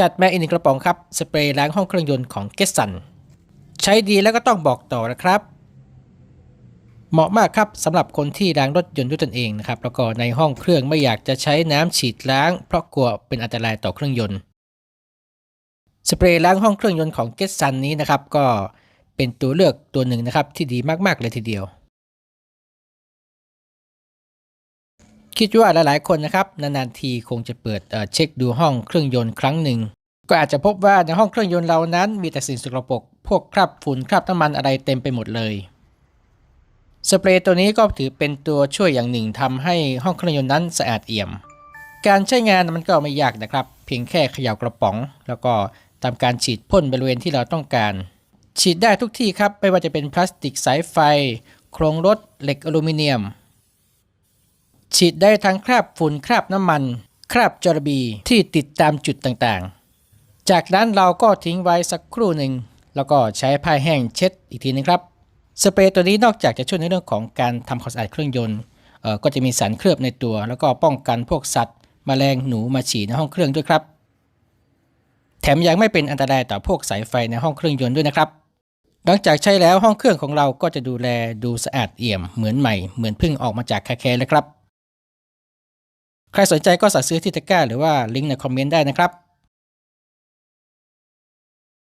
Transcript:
จัดมาอีกหนึ่งกระป๋องครับ สเปรย์ล้างห้องเครื่องยนต์ของเกสันใช้ดีแล้วก็ต้องบอกต่อนะครับ เหมาะมากครับสำหรับคนที่ล้างรถยนต์ด้วยตนเองนะครับแล้วก็ในห้องเครื่องไม่อยากจะใช้น้ำฉีดล้าง เพราะกลัวเป็นอันตรายต่อเครื่องยนต์ สเปรย์ล้างห้องเครื่องยนต์ของเกสันนี้นะครับก็เป็นตัวเลือกตัวหนึ่งนะครับที่ดีมากๆเลยทีเดียว คิดว่าหลายๆ คนนะครับนานๆทีคงจะเปิดเเช็คดูห้องเครื่องยนต์ครั้งหนึ่ง ก็อาจจะพบว่าในห้องเครื่องยนต์เรานั้นมีแต่สิ่งสกปรกพวกคราบฝุ่นคราบน้ำมันอะไรเต็มไปหมดเลยสเปรย์ตัวนี้ก็ถือเป็นตัวช่วยอย่างหนึ่งทำให้ห้องเครื่องยนต์นั้นสะอาดเอี่ยม การใช้งานมันก็ไม่ยากนะครับ เพียงแค่เขย่ากระป๋อง แล้วก็ทำการฉีดพ่นบริเวณที่เราต้องการ ฉีดได้ทุกที่ครับ ไม่ว่าจะเป็นพลาสติกสายไฟ โครงรถเหล็กอลูมิเนียม ฉีดได้ทั้งคราบฝุ่นคราบน้ำมัน คราบจระบีที่ติดตามจุดต่างๆ จากนั้นเราก็ทิ้งไว้สักครู่หนึ่ง แล้วก็ใช้ผ้าแห้งเช็ดอีกทีนึงครับ สเปรย์ตัวนี้นอกจากจะช่วยในเรื่องของการทำความสะอาดเครื่องยนต์ก็จะมีสารเคลือบในตัว แล้วก็ป้องกันพวกสัตว์แมลงหนูมาฉี่ในห้องเครื่องด้วยครับ แถมยังไม่เป็นอันตรายต่อพวกสายไฟในห้องเครื่องยนต์ด้วยนะครับ หลังจากใช้แล้วห้องเครื่องของเราก็จะดูแลดูสะอาดเอี่ยมเหมือนใหม่เหมือนเพิ่งออกมาจากคาแคร์เลยครับ ใครสนใจก็สั่งซื้อที่ตะกร้าหรือว่าลิงก์ในคอมเมนต์ได้นะครับ